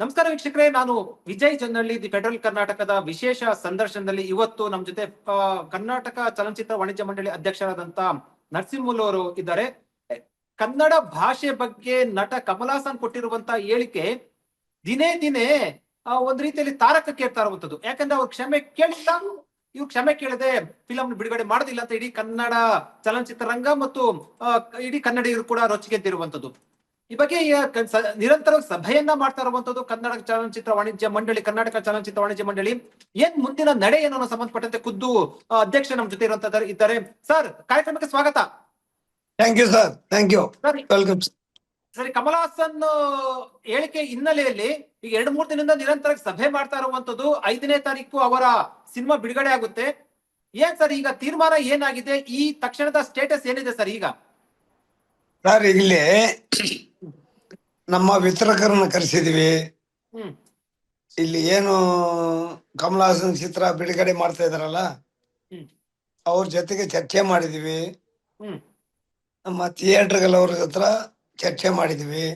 ನಮಸ್ಕಾರ ವೀಕ್ಷಕರೇ, ನಾನು ವಿಜಯ್ ಜನ್ನಳ್ಳಿ ದಿ ಫೆಡರಲ್ ಕರ್ನಾಟಕದ ವಿಶೇಷ ಸಂದರ್ಶನದಲ್ಲಿ ಇವತ್ತು ನಮ್ಮ ಜೊತೆ ಕರ್ನಾಟಕ ಚಲನಚಿತ್ರ ವಾಣಿಜ್ಯ ಮಂಡಳಿ ಅಧ್ಯಕ್ಷರಾದಂತ ನರಸಿಂಹುಲು ಅವರು ಇದ್ದಾರೆ. ಕನ್ನಡ ಭಾಷೆ ಬಗ್ಗೆ ನಟ ಕಮಲಾಸನ್ ಕೊಟ್ಟಿರುವಂತ ಹೇಳಿಕೆ ದಿನೇ ದಿನೇ ಒಂದ್ ರೀತಿಯಲ್ಲಿ ತಾರಕಕ್ಕೆ ಕೇಳ್ತಾ ಇರುವಂತದ್ದು. ಯಾಕಂದ್ರೆ ಅವ್ರು ಕ್ಷಮೆ ಕೇಳಿಲ್ಲ ಇವ್ರು ಕ್ಷಮೆ ಕೇಳದೆ ಫಿಲಂ ಬಿಡುಗಡೆ ಮಾಡೋದಿಲ್ಲ ಅಂತ ಇಡೀ ಕನ್ನಡ ಚಲನಚಿತ್ರ ರಂಗ ಮತ್ತು ಇಡೀ ಕನ್ನಡಿಗರು ಕೂಡ ರೊಚ್ಚಿಗೆದ್ದಿರುವಂತದ್ದು ಈ ಬಗ್ಗೆ ನಿರಂತರ ಸಭೆಯನ್ನ ಮಾಡ್ತಾ ಇರುವಂತದ್ದು ಕನ್ನಡ ಚಲನಚಿತ್ರ ವಾಣಿಜ್ಯ ಮಂಡಳಿ ಕರ್ನಾಟಕ ಚಲನಚಿತ್ರ ವಾಣಿಜ್ಯ ಮಂಡಳಿ. ಏನ್ ಮುಂದಿನ ನಡೆ ಏನೋ ಸಂಬಂಧಪಟ್ಟಂತೆ ಖುದ್ದು ಅಧ್ಯಕ್ಷ ನಮ್ಮ ಜೊತೆ ಇರುವಂತ ಇದ್ದಾರೆ. ಸರ್ ಕಾರ್ಯಕ್ರಮಕ್ಕೆ ಸ್ವಾಗತ. Thank you sir thank you welcome ಸರಿ ಕಮಲ್ ಹಾಸನ್ ಹೇಳಿಕೆ ಹಿನ್ನೆಲೆಯಲ್ಲಿ ಈಗ ಎರಡು ಮೂರು ದಿನದಿಂದ ನಿರಂತರ ಸಭೆ ಮಾಡ್ತಾ ಇರುವಂತದ್ದು ಐದನೇ ತಾರೀಕು ಅವರ ಸಿನಿಮಾ ಬಿಡುಗಡೆ ಆಗುತ್ತೆ. ಏನ್ ಸರ್ ಈಗ ತೀರ್ಮಾನ ಏನಾಗಿದೆ? ಈ ತಕ್ಷಣದ ಸ್ಟೇಟಸ್ ಏನಿದೆ ಸರ್ ಈಗ? ಸರ್ ಇಲ್ಲಿ ನಮ್ಮ ವಿತರಕರನ್ನ ಕರೆಸಿದೀವಿ. ಇಲ್ಲಿ ಏನು ಕಮಲಾಸನ್ ಹಾಸನ್ ಚಿತ್ರ ಬಿಡುಗಡೆ ಮಾಡ್ತಾ ಇದಾರಲ್ಲ. ಅವ್ರ ಜೊತೆಗೆ ಚರ್ಚೆ ಮಾಡಿದೀವಿ. ನಮ್ಮ ಥಿಯೇಟರ್ಗಳವ್ರ ಹತ್ರ ಚರ್ಚೆ ಮಾಡಿದೀವಿ.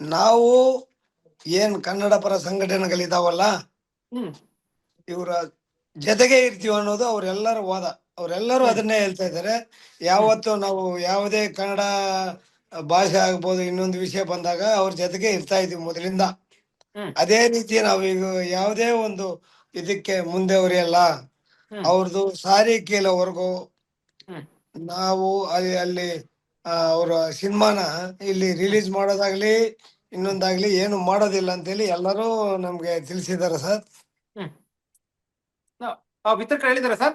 ನಾವು ಏನ್ ಕನ್ನಡ ಪರ ಸಂಘಟನೆಗಳಿದಾವಲ್ಲ? ಇವರ ಜೊತೆಗೆ ಇರ್ತೀವಿ ಅನ್ನೋದು ಅವರೆಲ್ಲರೂ ವಾದ. ಅವರೆಲ್ಲರೂ ಅದನ್ನೇ ಹೇಳ್ತಾ ಇದ್ದಾರೆ. ಯಾವತ್ತು ನಾವು ಯಾವುದೇ ಕನ್ನಡ ಭಾಷೆ ಆಗ್ಬೋದು ಇನ್ನೊಂದು ವಿಷಯ ಬಂದಾಗ ಅವ್ರ ಜೊತೆಗೆ ಇರ್ತಾ ಇದೀವಿ ಮೊದಲಿಂದ. ಅದೇ ರೀತಿ ನಾವೀಗ ಯಾವುದೇ ಒಂದು ಇದಕ್ಕೆ ಮುಂದೆ ಅವರೆಲ್ಲ. ಅವ್ರದ್ದು ಸಾರಿ ಕೇಳೋವರೆಗೂ ನಾವು ಅಲ್ಲಿ ಅಲ್ಲಿ ಅವರ ಸಿನಿಮಾನ ಇಲ್ಲಿ ರಿಲೀಸ್ ಮಾಡೋದಾಗ್ಲಿ ಇನ್ನೊಂದಾಗ್ಲಿ ಏನು ಮಾಡೋದಿಲ್ಲ ಅಂತೇಳಿ ಎಲ್ಲರೂ ನಮ್ಗೆ ತಿಳಿಸಿದ್ದಾರೆ ಸರ್. ಆ, ವಿತರಕರು ಹೇಳಿದಾರೆ ಸರ್?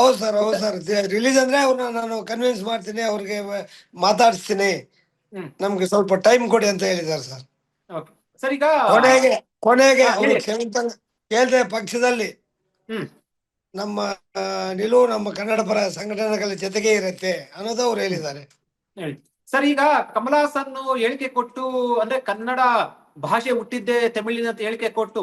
ಹೌದು ಸರ್ ಹೌದು ಸರ್. ರಿಲೀಸ್ ಅಂದ್ರೆ ಅವ್ರನ್ನ ನಾನು ಕನ್ವಿನ್ಸ್ ಮಾಡ್ತೀನಿ ಅವ್ರಿಗೆ ಮಾತಾಡಿಸ್ತೀನಿ. ನಮ್ಗೆ ಸ್ವಲ್ಪ ಟೈಮ್ ಕೊಡಿ ಅಂತ ಹೇಳಿದ್ದಾರೆ ಸರ್. ಸರ್ ಈಗ ಕೊನೆಗೆ ಕೊನೆಗೆ ಅವರು. ಕ್ಷಮಿತ ಕೇಳ್ದೆ ಪಕ್ಷದಲ್ಲಿ. ನಮ್ಮ ನಿಲುವು ನಮ್ಮ ಕನ್ನಡ ಪರ ಸಂಘಟನೆಗಳ ಜೊತೆಗೆ ಇರುತ್ತೆ ಅನ್ನೋದು ಅವ್ರು ಹೇಳಿದ್ದಾರೆ. ಸರ್ ಈಗ ಕಮಲಾಸನ್ ಹೇಳಿಕೆ ಕೊಟ್ಟು ಅಂದ್ರೆ ಕನ್ನಡ ಭಾಷೆ ಹುಟ್ಟಿದ್ದೆ ತಮಿಳಿನ ಅಂತ ಹೇಳಿಕೆ ಕೊಟ್ಟು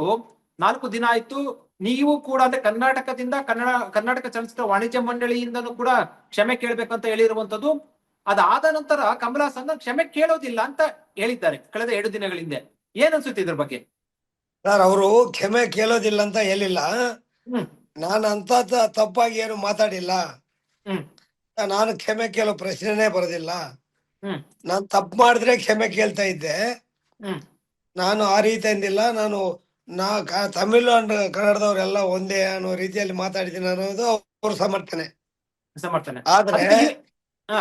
ನಾಲ್ಕು ದಿನ ಆಯ್ತು ನೀವು ಕೂಡ ಅಂದ್ರೆ ಕರ್ನಾಟಕದಿಂದ ಕನ್ನಡ ಕರ್ನಾಟಕ ಚಲನಚಿತ್ರ ವಾಣಿಜ್ಯ ಮಂಡಳಿಯಿಂದನೂ ಕೂಡ ಕ್ಷಮೆ ಕೇಳಬೇಕಂತ ಹೇಳಿರುವಂತದ್ದು ಅದಾದ ನಂತರ ಕಮಲ್ ಹಾಸನ್ ಕ್ಷಮೆ ಕೇಳೋದಿಲ್ಲ ಅಂತ ಹೇಳಿದ್ದಾರೆ ಕಳೆದ ಎರಡು ದಿನಗಳ ಹಿಂದೆ ಏನ್ ಅನ್ಸುತ್ತೆ ಇದ್ರ ಬಗ್ಗೆ? ಸರ್ ಅವರು ಕ್ಷಮೆ ಕೇಳೋದಿಲ್ಲ ಅಂತ ಹೇಳಿಲ್ಲ. ನಾನು ಅಂತ ತಪ್ಪಾಗಿ ಏನು ಮಾತಾಡಿಲ್ಲ. ಹ್ಮ್. ನಾನು ಕ್ಷಮೆ ಕೇಳೋ ಪ್ರಶ್ನೆನೇ ಬರೋದಿಲ್ಲ. ನಾನು ತಪ್ಪು ಮಾಡಿದ್ರೆ ಕ್ಷಮೆ ಕೇಳ್ತಾ ಇದ್ದೆ. ನಾನು ಆ ರೀತಿ ಅಂದಿಲ್ಲ ನಾನು ನಾ ತಮಿಳು ಅಂಡ್ ಕನ್ನಡದವರೆಲ್ಲ ಒಂದೇ ಅನ್ನೋ ರೀತಿಯಲ್ಲಿ ಮಾತಾಡಿದ್ದೀನಿ ಅನ್ನೋದು ಅವ್ರ ಸಮರ್ಥನೆ. ಸಮರ್ಥನೆ. ಆದ್ರೆ.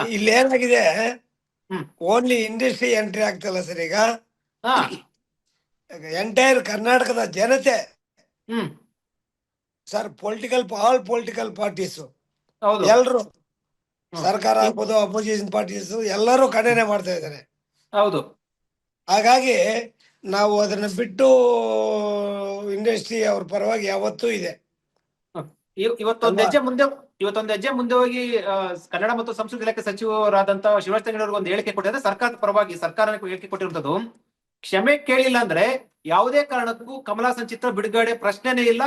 ಇಲ್ಲಿ ಏನಾಗಿದೆ ಓನ್ಲಿ ಇಂಡಸ್ಟ್ರಿ ಎಂಟ್ರಿ ಆಗ್ತಲ್ಲ ಸರ್ ಈಗ. ಎಂಟೈರ್ ಕರ್ನಾಟಕದ ಜನತೆ ಹ್ಮ್. Sir political all political parties ಹ್ಮ್. ಸರ್ಕಾರ ಆಗ್ಬೋದು ಅಪೋಸಿಷನ್ ಪಾರ್ಟೀಸ್ ಎಲ್ಲರೂ ಖಂಡನೆ ಮಾಡ್ತಾ ಇದ್ದಾರೆ. ಹೌದು. ಹಾಗಾಗಿ ನಾವು ಅದನ್ನ ಬಿಟ್ಟು ಇಂಡಸ್ಟ್ರಿ ಅವ್ರ ಪರವಾಗಿ ಯಾವತ್ತೂ ಇದೆ. ಇವ್- ಇವತ್ತೊಂದು ಹೆಜ್ಜೆ ಮುಂದೆ ಇವತ್ತೊಂದು ಹೆಜ್ಜೆ ಮುಂದೆ ಹೋಗಿ ಕನ್ನಡ ಮತ್ತು ಸಂಸ್ಕೃತಿ ಇಲಾಖೆ ಸಚಿವರಾದಂತ ಶಿವರಾಜ್ ಒಂದು ಹೇಳಿಕೆ ಕೊಟ್ಟಿದ್ರೆ ಸರ್ಕಾರದ ಪರವಾಗಿ ಸರ್ಕಾರಕ್ಕೆ ಹೇಳಿಕೆ ಕೊಟ್ಟಿರುವಂತದ್ದು. ಕ್ಷಮೆ ಕೇಳಿಲ್ಲ ಅಂದ್ರೆ ಯಾವುದೇ ಕಾರಣಕ್ಕೂ ಕಮಲಾಸನ್ ಚಿತ್ರ ಬಿಡುಗಡೆ ಪ್ರಶ್ನೆನೇ ಇಲ್ಲ.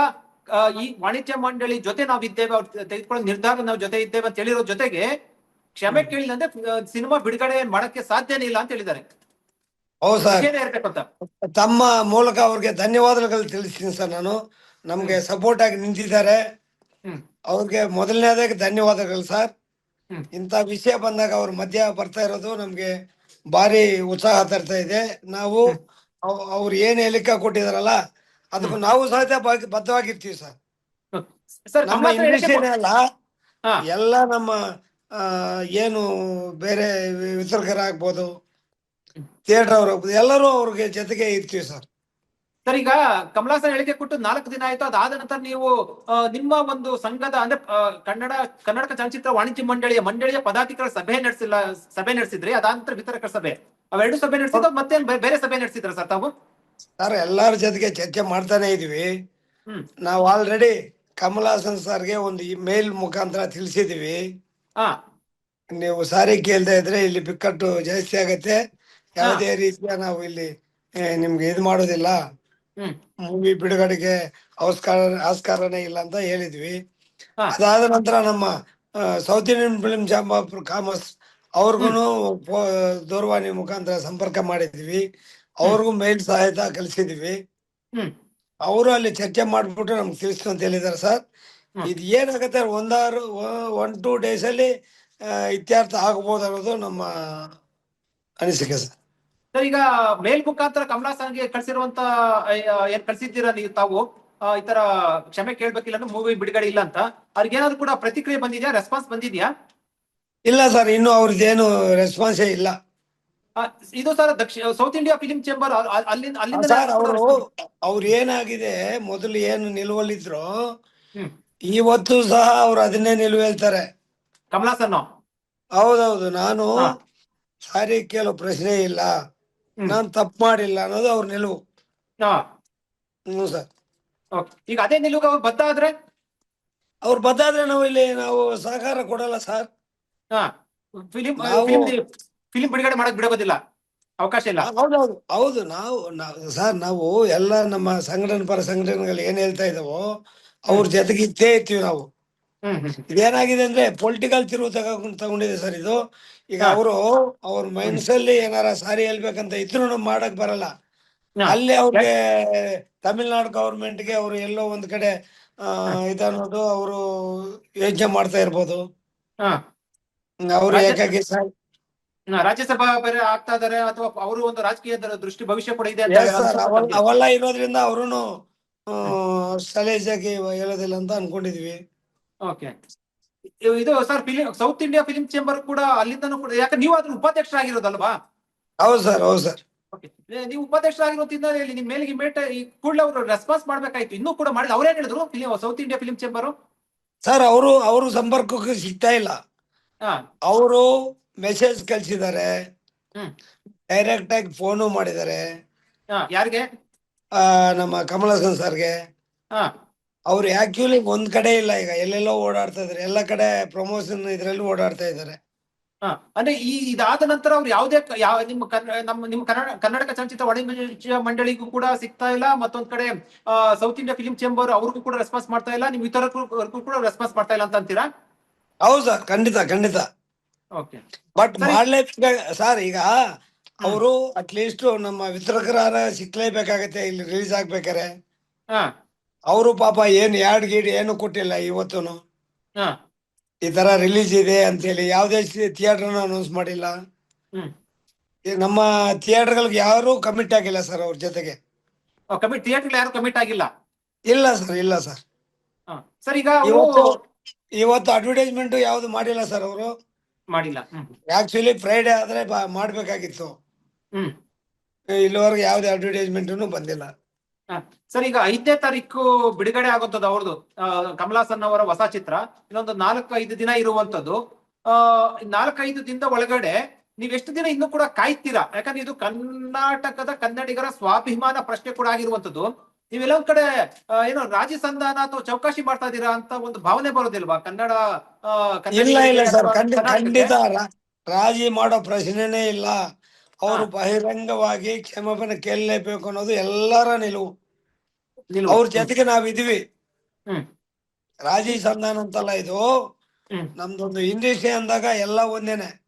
ಈ ವಾಣಿಜ್ಯ ಮಂಡಳಿ ಜೊತೆ ನಾವು ಇದ್ದೇವೆ ಅವ್ರು ತೆಗೆದುಕೊಳ್ಳೋ ನಿರ್ಧಾರ ನಾವು ಜೊತೆ ಇದ್ದೇವೆ ಅಂತ ಹೇಳಿರೋ ಜೊತೆಗೆ ಕ್ಷಮೆ ಕೇಳಿಲ್ಲ ಅಂದ್ರೆ ಸಿನಿಮಾ ಬಿಡುಗಡೆ ಮಾಡಕ್ಕೆ ಸಾಧ್ಯನೇ ಇಲ್ಲ ಅಂತ ಹೇಳಿದ್ದಾರೆ. ಹೌದು ಸರ್. ಏನೇ ಇರ್ಬೇಕು ಅಂತ ತಮ್ಮ ಮೂಲಕ ಅವ್ರಿಗೆ ಧನ್ಯವಾದಗಳು ತಿಳಿಸ್ತೀನಿ ಸರ್ ನಾನು. ನಮ್ಗೆ ಸಪೋರ್ಟ್ ಆಗಿ ನಿಂತಿದ್ದಾರೆ. ಹ್ಮ್. ಅವ್ರಿಗೆ ಮೊದಲನೇದಾಗಿ ಧನ್ಯವಾದಗಳು ಸರ್. ಇಂತ ಇಂಥ ವಿಷಯ ಬಂದಾಗ ಅವ್ರ ಮಧ್ಯ ಬರ್ತಾ ಇರೋದು ನಮ್ಗೆ ಭಾರಿ ಉತ್ಸಾಹ ತರ್ತಾ ಇದೆ. ನಾವು ಅವ್- ಅವ್ರು ಏನ್ ಹೇಳಿಕೆ ಕೊಟ್ಟಿದಾರಲ್ಲ ಅದಕ್ಕೂ ನಾವು ಸಹಿತ ಬದ್ಧವಾಗಿರ್ತೀವಿ ಸರ್. ಸರ್ ನಮ್ಮ ಕಮಲಾಸನ್ ಹೇಳಿಕೆ ಇಂಡಸ್ಟ್ರಿನೇ ಅಲ್ಲ. ಹಾ. ಎಲ್ಲ ನಮ್ಮ ಆ, ಏನು ಬೇರೆ ವಿ- ವಿತರಕರಾಗ್ಬೋದು ಥಿಯೇಟರ್ ಅವರು ಎಲ್ಲರೂ ಅವ್ರಿಗೆ ಜೊತೆಗೆ ಇರ್ತೀವಿ ಸರ್. ಸರ್ ಈಗ ಕಮಲಾಸನ್ ಹೇಳಿಕೆ ಕೊಟ್ಟು ನಾಲ್ಕು ದಿನ ಆಯ್ತು. ಅದಾದ ನಂತರ ನೀವು ಆ, ನಿಮ್ಮ ಒಂದು ಸಂಘದ ಅಂದ್ರೆ ಆ, ಕನ್ನಡ ಕರ್ನಾಟಕ ಚಲನಚಿತ್ರ ವಾಣಿಜ್ಯ ಮಂಡಳಿಯ ಮಂಡಳಿಯ ಪದಾಧಿಕಾರಿ ಸಭೆ ನಡೆಸಿಲ್ಲ ಸಭೆ ನಡೆಸಿದ್ರಿ. ಅದಾದ ನಂತರ ವಿತರಕರ ಸಭೆ. ಅವೆರಡು ಸಭೆ ನಡೆಸಿದ್ರು ಮತ್ತೆ ಬೇರೆ ಸಭೆ ನಡೆಸಿದ್ರ ಸರ್ ತಾವು? ಸರ್ ಎಲ್ಲರ ಜೊತೆಗೆ ಚರ್ಚೆ ಮಾಡ್ತಾನೆ ಇದೀವಿ. ಹ್ಮ್. ನಾವು ಆಲ್ರೆಡಿ ಕಮಲ್ ಹಾಸನ್ ಸರ್ಗೆ ಒಂದು ಮೇಲ್ ಮುಖಾಂತರ ತಿಳಿಸಿದೀವಿ. ಹಾ ನೀವು ಸಾರಿ ಕೇಳ್ದೆ ಇದ್ರೆ ಇಲ್ಲಿ ಬಿಕ್ಕಟ್ಟು ಜಾಸ್ತಿ ಆಗತ್ತೆ. ಯಾವುದೇ ರೀತಿಯ ನಾವು ಇಲ್ಲಿ ಏ, ನಿಮ್ಗೆ ಇದು ಮಾಡೋದಿಲ್ಲ. ಹ್ಮ್. ಮೂವಿ ಬಿಡುಗಡೆಗೆ ಅವಸ್ಕಾರ ಆಸ್ಕಾರನೇ ಇಲ್ಲ ಅಂತ ಹೇಳಿದ್ವಿ. ಹಾ. ಅದಾದ ನಂತರ ನಮ್ಮ South Indian film chamber commerce ಅವ್ರಿಗೂ ದೂರವಾಣಿ ಮುಖಾಂತರ ಸಂಪರ್ಕ ಮಾಡಿದ್ವಿ. ಅವ್ರಿಗೂ ಮೇಲ್ ಸಹಾಯತ ಕಲಿಸಿದ್ವಿ. ಹ್ಮ್. ಅವರು ಅಲ್ಲಿ ಚರ್ಚೆ ಮಾಡ್ಬಿಟ್ಟು ನಮ್ಗೆ ತಿಳಿಸ್ತು ಅಂತ ಹೇಳಿದಾರೆ ಸರ್. ಹ್ಮ್. ಇದು ಏನಾಗುತ್ತೆ ಒಂದಾರು ಒನ್ ಟೂ ಡೇಸ್ ಅಲ್ಲಿ ಆ, ಇತ್ಯರ್ಥ ಆಗ್ಬೋದು ಅನ್ನೋದು ನಮ್ಮ ಅನಿಸಿಕೆ ಸರ್. ಸರ್ ಈಗ ಮೇಲ್ ಮುಖಾಂತರ ಕಮಲಾಸನ್ಗೆ ಕಳ್ಸಿರುವಂತ ಆ, ಏನ್ ಕಳ್ಸಿದ್ದೀರಾ ನೀವು ತಾವು? ಈ ತರ ಕ್ಷಮೆ ಕೇಳ್ಬೇಕಿಲ್ಲ ಅಂದ್ರೆ ಮೂವಿ ಬಿಡುಗಡೆ ಇಲ್ಲ ಅಂತ. ಅವ್ರಿಗೆ ಏನಾದ್ರು ಕೂಡ ಪ್ರತಿಕ್ರಿಯೆ ಬಂದಿದ್ಯಾ? ರೆಸ್ಪಾನ್ಸ್ ಬಂದಿದ್ಯಾ? ಇಲ್ಲ ಸರ್ ಇನ್ನು ಅವ್ರದ್ದೇನು ರೆಸ್ಪಾನ್ಸೇ ಇಲ್ಲ. ಇದು ಸರ್ ದಕ್ಷಿಣ ಸೌತ್ ಇಂಡಿಯಾ ಫಿಲಿಂ ಚೇಂಬರ್ ಅಲ್ಲಿಂದ ಅಲ್ಲಿಂದ ಅವರು ಅವ್ರು ಏನಾಗಿದೆ ಮೊದಲು ಏನು ನಿಲುವಲ್ಲಿದ್ರು ಇವತ್ತು ಸಹ ಅವ್ರು ಅದನ್ನೇ ನಿಲುವೇಳ್ತಾರೆ. ಕಮಲಾಸನ್ ಹೌದೌದು ನಾನು. ಸಾರಿ ಕೇಳೋ ಪ್ರಶ್ನೆ ಇಲ್ಲ. ನಾನು ತಪ್ಪು ಮಾಡಿಲ್ಲ ಅನ್ನೋದು ಅವ್ರ ನಿಲುವು. ಹಾ. ಹ್ಞೂ ಸರ್. ಓಕೆ. ಈಗ ಅದೇ ನಿಲುವು ಅವ್ರು ಬದ್ಧ ಆದ್ರೆ ಅವ್ರು ಬದ್ದಾದ್ರೆ ನಾವು ಇಲ್ಲಿ ನಾವು ಸಹಕಾರ ಕೊಡಲ್ಲ ಸರ್. ಹಾ. ಫಿಲಿಂ ನಾವು- ಫಿಲಿಂ ಫಿಲಿಂ ಬಿಡುಗಡೆ ಮಾಡಕ್ ಬಿಡೋದಿಲ್ಲ. ಅವಕಾಶ ಇಲ್ಲ. ಹೌದೌದು ಹೌದು ನಾವು ನಾವು ಸರ್ ನಾವು ಎಲ್ಲ ನಮ್ಮ ಸಂಘಟನೆ ಪರ ಸಂಘಟನೆಗಳು ಏನ್ ಹೇಳ್ತಾ ಇದಾವೋ ಅವ್ರ ಜೊತೆಗೆ ಇದ್ದೇ ಇರ್ತೀವಿ ನಾವು. ಹ್ಮ್ ಹ್ಮ್. ಇದೇನಾಗಿದೆ ಅಂದ್ರೆ ಪೊಲಿಟಿಕಲ್ ತಿರುವು ತಗೊಂಡ್ ತಗೊಂಡಿದೆ ಸರ್ ಇದು. ಈಗ. ಅವರು ಅವ್ರ ಮನಸ್ಸಲ್ಲಿ ಏನಾರ ಸಾರಿ ಹೇಳ್ಬೇಕಂತ ಇದ್ರು ಮಾಡಕ್ ಬರಲ್ಲ. ಅಲ್ಲೇ ಅವ್ರಿಗೆ ತಮಿಳ್ನಾಡು ಗವರ್ಮೆಂಟ್ಗೆ ಅವರು ಎಲ್ಲೋ ಒಂದ್ ಕಡೆ ಇದನ್ನೋದು ಅವರು ಯೋಚನೆ ಮಾಡ್ತಾ ಇರ್ಬೋದು. ಹಾ. ಅವರು ಯಾಕಾಗಿ ರಾಜ್ಯಸಭಾ ಬೇರೆ ಆಗ್ತಾ ಇದಾರೆ ಅಥವಾ ಅವರು ಒಂದು ರಾಜಕೀಯ ದೃಷ್ಟಿ ಭವಿಷ್ಯ ಕೂಡ ಇದೆ ಅವೆಲ್ಲ ಇರೋದ್ರಿಂದ ಅವರು ಸಲೀಸಾಗಿ ಹೇಳೋದಿಲ್ಲ ಅಂತ ಅನ್ಕೊಂಡಿದೀವಿ. ಓಕೆ. ಇದು sir film South India film chamber ಕೂಡ ಅಲ್ಲಿಂದನೂ ಕೂಡ ಯಾಕಂದ್ರೆ ನೀವು ಅದ್ರ ಉಪಾಧ್ಯಕ್ಷರಾಗಿರೋದಲ್ವಾ ಹೌದು ಸರ್ ಹೌದು ಸರ್. ನೀವು ಉಪಾಧ್ಯಕ್ಷರಾಗಿರೋದ್ರಿಂದ ಇಲ್ಲಿ ನಿಮ್ಮ ಮೇಲಿಗೆ ಮೇಟ ಈ ಕೂಡಲೇ ಅವರು ರೆಸ್ಪಾನ್ಸ್ ಮಾಡ್ಬೇಕಾಯ್ತು. ಇನ್ನೂ ಕೂಡ ಮಾಡಿದ್ರು ಅವ್ರೇನ್ ಹೇಳಿದ್ರು film South India film chamber sir ಅವರು ಅವರು ಸಂಪರ್ಕಕ್ಕೆ ಸಿಗ್ತಾ ಇಲ್ಲ. ಹಾ. ಅವರು ಮೆಸೇಜ್ ಕಳ್ಸಿದ್ದಾರೆ. ಡೈರೆಕ್ಟ್ ಆಗಿ ಫೋನು ಮಾಡಿದ್ದಾರೆ. ಹಾ ಯಾರಿಗೆ? ನಮ್ಮ ಕಮಲ್ ಹಾಸನ್ ಸರ್ಗೆ ಅವ್ರು ಆಕ್ಚುಲಿ ಒಂದ್ ಕಡೆ ಇಲ್ಲ ಈಗ ಎಲ್ಲೆಲ್ಲೋ ಓಡಾಡ್ತಾ ಇದಾರೆ. ಎಲ್ಲ ಕಡೆ ಪ್ರಮೋಷನ್ ಇದ್ರಲ್ಲಿ ಓಡಾಡ್ತಾ ಇದ್ದಾರೆ ಹಾ ಅಂದ್ರೆ ಈ ಇದಾದ ನಂತರ ಅವ್ರು ಯಾವ್ದೇ ಕ- ಯಾವ ನಿಮ್ಮ ಕನ್ನಡ ನಮ್ಮ ನಿಮ್ಮ ಕನ್ನಡ ಕರ್ನಾಟಕ ಚಲನಚಿತ್ರ ವಾಣಿಜ್ಯ ಮಂಡಳಿಗೂ ಕೂಡ ಸಿಗ್ತಾ ಇಲ್ಲ ಮತ್ತೊಂದ್ ಕಡೆ ಸೌತ್ ಇಂಡಿಯಾ ಫಿಲಿಂ ಚೇಂಬರ್ ಅವ್ರಿಗೂ ಕೂಡ ರೆಸ್ಪಾನ್ಸ್ ಮಾಡ್ತಾ ಇಲ್ಲ ನಿಮ್ ಇತರಕ್ಕೂ ಕೂಡ ರೆಸ್ಪಾನ್ಸ್ ಮಾಡ್ತಾ ಇಲ್ಲ ಅಂತ ಅಂತೀರಾ ಹೌದು ಸರ್ ಖಂಡಿತ ಖಂಡಿತ. ಓಕೆ. ಬಟ್ ಸರಿ. ಮಾಡ್ಲೇಬೇಕು ಸರ್ ಈಗ ಅವರು ಅಟ್ಲೀಸ್ಟ್ ನಮ್ಮ ವಿತರಕರ ಸಿಕ್ಲೇಬೇಕಾಗತ್ತೆ ಇಲ್ಲಿ ರಿಲೀಸ್ ಆಗ್ಬೇಕಾರೆ. ಹಾ. ಅವರು ಪಾಪ ಏನು ಯಾಡ್ ಗೀಡ್ ಏನು ಕೊಟ್ಟಿಲ್ಲ ಇವತ್ತುನು. ಹಾ. ಈ ತರ ರಿಲೀಸ್ ಇದೆ ಅಂತೇಳಿ ಯಾವುದೇ ಥಿಯೇಟರ್ ಅನೌನ್ಸ್ ಮಾಡಿಲ್ಲ. ಈ ನಮ್ಮ ಥಿಯೇಟರ್ಗಳಿಗೆ ಯಾರು ಕಮಿಟ್ ಆಗಿಲ್ಲ ಸರ್ ಅವ್ರ ಜೊತೆಗೆ. ಕಮಿಟ್ ಥಿಯೇಟರ್ ಯಾರು ಕಮಿಟ್ ಆಗಿಲ್ಲ? ಇಲ್ಲ ಸರ್ ಇಲ್ಲ ಸರ್ ಹಾ. ಸರ್ ಈಗ ಅವರು ಇವತ್ತು ಇವತ್ತು ಅಡ್ವರ್ಟೈಸ್ಮೆಂಟ್ ಯಾವ್ದು ಮಾಡಿಲ್ಲ ಸರ್ ಅವರು? ಮಾಡಿಲ್ಲ. ಹ್ಮ್. ಆಕ್ಚುಲಿ ಫ್ರೈಡೆ ಆದ್ರೆ ಬ- ಮಾಡ್ಬೇಕಾಗಿತ್ತು. ಹ್ಮ್. ಇಲ್ಲಿವರೆಗೆ ಯಾವ್ದೇ ಅಡ್ವರ್ಟೈಸ್ಮೆಂಟ್ ಬಂದಿಲ್ಲ. ಸರ್ ಈಗ ಐದನೇ ತಾರೀಕು ಬಿಡುಗಡೆ ಆಗುವಂತದ್ದು ಅವ್ರದ್ದು ಕಮಲಾಸನ್ ಅವರ ಹೊಸ ಚಿತ್ರ ಇನ್ನೊಂದು ನಾಲ್ಕು ಐದು ದಿನ ಇರುವಂತದ್ದು ನಾಲ್ಕೈದು ದಿನದ ಒಳಗಡೆ ನೀವ್ ಎಷ್ಟು ದಿನ ಇನ್ನು ಕೂಡ ಕಾಯ್ತೀರಾ? ಯಾಕಂದ್ರೆ ಇದು ಕರ್ನಾಟಕದ ಕನ್ನಡಿಗರ ಸ್ವಾಭಿಮಾನ ಪ್ರಶ್ನೆ ಕೂಡ ಆಗಿರುವಂತದ್ದು ನೀವೆಲ್ಲ ಒಂದ್ ಕಡೆ ಏನೋ ರಾಜಿ ಸಂಧಾನ ಅಥವಾ ಚೌಕಾಶಿ ಮಾಡ್ತಾ ಇದ್ದೀರಾ ಅಂತ ಒಂದು ಭಾವನೆ ಬರೋದಿಲ್ವಾ? ಕನ್ನಡ ಇಲ್ಲ ಇಲ್ಲ ಸರ್. ಖಂಡಿತ ರಾಜಿ ಮಾಡೋ ಪ್ರಶ್ನೆನೇ ಇಲ್ಲ. ಅವರು. ಬಹಿರಂಗವಾಗಿ ಕ್ಷಮಾಪಣೆ ಕೇಳಲೇಬೇಕು ಅನ್ನೋದು ಎಲ್ಲರ ನಿಲುವು. ಅವ್ರ ಜೊತೆಗೆ ನಾವಿದೀವಿ ಇದೀವಿ ರಾಜಿ ಸಂಧಾನ ಅಂತಲ್ಲ ಇದು? ನಮ್ದೊಂದು ಇಂಡಸ್ಟ್ರಿ ಅಂದಾಗ ಎಲ್ಲ ಒಂದೇನೆ.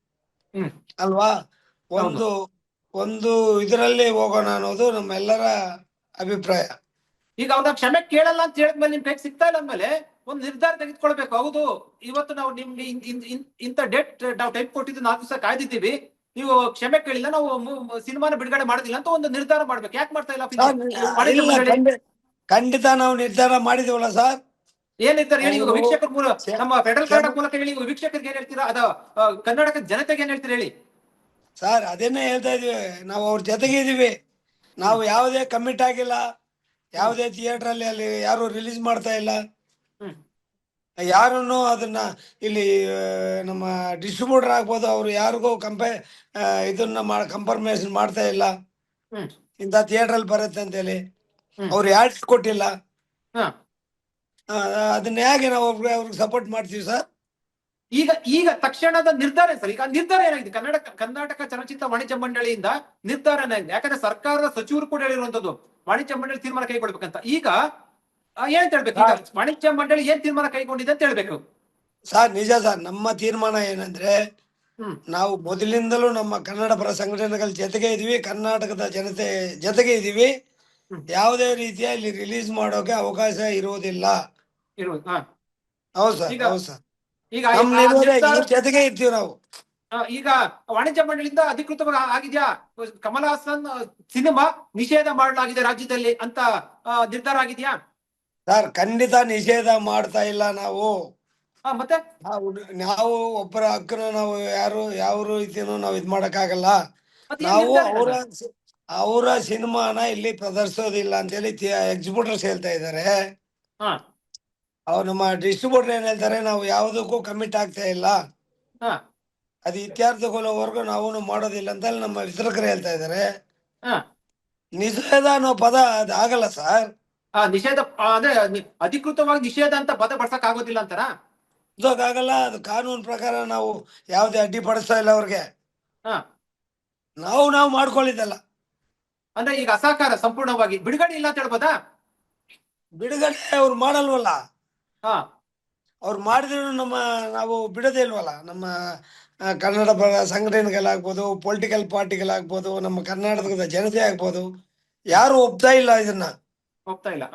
ಅಲ್ವಾ? ಒಂದು ಒಂದು ಇದರಲ್ಲಿ ಹೋಗೋಣ ಅನ್ನೋದು ನಮ್ಮೆಲ್ಲರ ಅಭಿಪ್ರಾಯ. ಈಗ ಅವ್ರ ಕ್ಷಮೆ ಕೇಳಲ್ಲ ಅಂತ ಹೇಳಿದ್ಮೇಲೆ ನಿಮ್ ಕೈಗೆ ಸಿಗ್ತಾ ಇಲ್ಲ ಅಂದ್ಮೇಲೆ ಒಂದು ನಿರ್ಧಾರ ತೆಗೆದುಕೊಳ್ಬೇಕು. ಹೌದು. ಇವತ್ತು ನಾವು ನಿಮ್ಗೆ ಇಂತ ಡೇಟ್ ನಾವು ಟೈಮ್ ಕೊಟ್ಟಿದ್ದು ನಾಲ್ಕು ದಿವಸ ಕಾಯ್ದಿದ್ದೀವಿ. ನೀವು ಕ್ಷಮೆ ಕೇಳಿಲ್ಲ ನಾವು ಸಿನಿಮಾನ ಬಿಡುಗಡೆ ಮಾಡುದಿಲ್ಲ ಅಂತ ಒಂದು ನಿರ್ಧಾರ ಮಾಡ್ಬೇಕು. ಯಾಕೆ ಮಾಡ್ತಾ ಇಲ್ಲ ಖಂಡಿತ ನಾವು ನಿರ್ಧಾರ ಮಾಡಿದೀವಲ್ಲ ಸರ್? ಏನಿದ್ದಾರೆ ಹೇಳಿ? ಇವಾಗ ವೀಕ್ಷಕರ ಮೂಲಕ ನಮ್ಮ ಫೆಡರಲ್ ಕರ್ನಾಟಕ ಮೂಲಕ ಹೇಳಿ ಇವಾಗ ವೀಕ್ಷಕರಿಗೆ ಏನ್ ಹೇಳ್ತೀರಾ? ಅದ ಕರ್ನಾಟಕದ ಜನತೆಗೆ ಏನ್ ಹೇಳ್ತೀರಾ ಹೇಳಿ? ಸರ್ ಅದನ್ನೇ ಹೇಳ್ತಾ ಇದೀವಿ ನಾವು ಅವ್ರ ಜೊತೆಗೆ ಇದೀವಿ ನಾವು ಯಾವುದೇ ಕಮಿಟ್ ಆಗಿಲ್ಲ. ಯಾವುದೇ ಥಿಯೇಟರ್ ಅಲ್ಲಿ ಅಲ್ಲಿ ಯಾರು ರಿಲೀಸ್ ಮಾಡ್ತಾ ಇಲ್ಲ. ಯಾರನ್ನು ಅದನ್ನ ಇಲ್ಲಿ ನಮ್ಮ ಡಿಸ್ಟ್ರಿಬ್ಯೂಟರ್ ಆಗ್ಬೋದು ಅವ್ರು ಯಾರಿಗೂ ಕಂಪೇ ಇದನ್ನ ಮಾಡ ಕಂಪರ್ಮೇಶನ್ ಮಾಡ್ತಾ ಇಲ್ಲ. ಇಂಥ ಥಿಯೇಟರ್ ಅಲ್ಲಿ ಬರುತ್ತೆ ಅಂತ ಹೇಳಿ ಅವ್ರು ಯಾಡ್ಸ್ ಕೊಟ್ಟಿಲ್ಲ. ಅದನ್ನ ಹೇಗೆ ನಾವು ಅವ್ರಿಗೆ ಅವ್ರಿಗೆ ಸಪೋರ್ಟ್ ಮಾಡ್ತೀವಿ ಸರ್? ಈಗ ಈಗ ತಕ್ಷಣದ ನಿರ್ಧಾರ ಸರ್ ಈಗ ನಿರ್ಧಾರ ಏನಾಗಿದೆ? ಕನ್ನಡ ಕರ್ನಾಟಕ ಚಲನಚಿತ್ರ ವಾಣಿಜ್ಯ ಮಂಡಳಿಯಿಂದ ನಿರ್ಧಾರ ಏನಾಗಿದೆ ಯಾಕಂದ್ರೆ ಸರ್ಕಾರದ ಸಚಿವರು ಕೂಡ ಹೇಳಿರುವಂತದ್ದು ವಾಣಿಜ್ಯ ಮಂಡಳಿ ತೀರ್ಮಾನ ಕೈಗೊಳ್ಬೇಕಂತ. ಈಗ ಏನ್ ಹೇಳ್ಬೇಕು ಈಗ? ವಾಣಿಜ್ಯ ಮಂಡಳಿ ಏನ್ ತೀರ್ಮಾನ ಕೈಗೊಂಡಿದೆ ಅಂತ ಹೇಳ್ಬೇಕು. ಸರ್ ನಿಜ ಸರ್ ನಮ್ಮ ತೀರ್ಮಾನ ಏನಂದ್ರೆ ನಾವು ಮೊದಲಿಂದಲೂ ನಮ್ಮ ಕನ್ನಡ ಪರ ಸಂಘಟನೆಗಳ ಜೊತೆಗೆ ಇದೀವಿ ಕರ್ನಾಟಕದ ಜನತೆ ಜೊತೆಗೆ ಇದೀವಿ. ಯಾವುದೇ ರೀತಿಯ ಇಲ್ಲಿ ರಿಲೀಸ್ ಮಾಡೋಕೆ ಅವಕಾಶ ಇರುವುದಿಲ್ಲ. ಇರುವುದು ಹೌದು ಸರ್ ಹೌದು ಸರ್. ಜೊತೆಗೆ ಇರ್ತೀವಿ ನಾವು. ಈಗ ವಾಣಿಜ್ಯ ಮಂಡಳಿಯಿಂದ ಅಧಿಕೃತವಾಗಿ ಆಗಿದ್ಯಾ? ಕಮಲ್ ಹಾಸನ್ ಸಿನಿಮಾ ನಿಷೇಧ ಮಾಡಲಾಗಿದೆ ರಾಜ್ಯದಲ್ಲಿ ಅಂತ ನಿರ್ಧಾರ ಆಗಿದ್ಯಾ? ಸರ್ ಖಂಡಿತ ನಿಷೇಧ ಮಾಡ್ತಾ ಇಲ್ಲ ನಾವು. ಮತ್ತೆ? ನಾವು ನಾವು ಒಬ್ಬರ ಹಕ್ಕನ ನಾವು ಯಾರು ಯಾವ ರೀತಿನೂ ನಾವು ಇದ್ ಮಾಡಕ್ಕಾಗಲ್ಲ. ಮತ್ತೆ ಏನ್ ನಾವು ನಿರ್ಧಾರ ಅವರ ಅವರ ಸಿನಿಮಾನ ಇಲ್ಲಿ ಪ್ರದರ್ಶಿಸೋದಿಲ್ಲ ಅಂತೇಳಿ ಎಕ್ಸಿಬಿಟರ್ಸ್ ಹೇಳ್ತಾ ಇದ್ದಾರೆ. ಹಾ ಅವ್ರು ನಮ್ಮ ಡಿಸ್ಟ್ರಿಬ್ಯೂಟರ್ ಏನ್ ಹೇಳ್ತಾರೆ ನಾವು ಯಾವುದಕ್ಕೂ ಕಮಿಟ್ ಆಗ್ತಾ ಇಲ್ಲ. ಹಾ ಅದು ಇತ್ಯರ್ಥಗೊಳ್ಳೋವರೆಗೂ ನಾವು ಮಾಡೋದಿಲ್ಲ ಅಂತ ಹೇಳಿ ನಮ್ಮ ವಿತರಕರು ಹೇಳ್ತಾ ಇದ್ದಾರೆ. ಹಾ ನಿಷೇಧ ಅನ್ನೋ ಪದ ಅದು ಆಗಲ್ಲ ಸರ್. ಆ, ನಿಷೇಧ ಅಂದ್ರೆ ಅಧಿಕೃತವಾಗಿ ನಿಷೇಧ ಅಂತ ಪದ ಬಡ್ಸಕ್ ಆಗೋದಿಲ್ಲ ಅಂತಾರ ಆಗಲ್ಲ ಅದು ಕಾನೂನು ಪ್ರಕಾರ ನಾವು ಯಾವುದೇ ಅಡ್ಡಿಪಡಿಸ್ತಾ ಇಲ್ಲ ಅವ್ರಿಗೆ. ಹಾ. ನಾವು ನಾವು ಮಾಡ್ಕೊಳ್ಳಿದ್ದಲ್ಲ. ಅಂದ್ರೆ ಈಗ ಅಸಹಕಾರ ಸಂಪೂರ್ಣವಾಗಿ ಬಿಡುಗಡೆ ಇಲ್ಲ ಅಂತ ಹೇಳ್ಬೋದಾ? ಬಿಡುಗಡೆ ಅವ್ರು ಮಾಡಲ್ವಲ್ಲ. ಹಾ. ಅವ್ರು ಮಾಡಿದ್ರು ನಮ್ಮ ನಾವು ಬಿಡೋದೇ ಇಲ್ವಲ್ಲ. ನಮ್ಮ ಕನ್ನಡ ಸಂಘಟನೆಗಳಾಗ್ಬೋದು ಪೊಲಿಟಿಕಲ್ ಪಾರ್ಟಿಗಳಾಗ್ಬೋದು ನಮ್ಮ ಕರ್ನಾಟಕದ ಜನತೆ ಆಗ್ಬೋದು. ಯಾರು ಒಪ್ತಾ ಇಲ್ಲ ಇದನ್ನ. ಹೋಗ್ತಾ ಇಲ್ಲ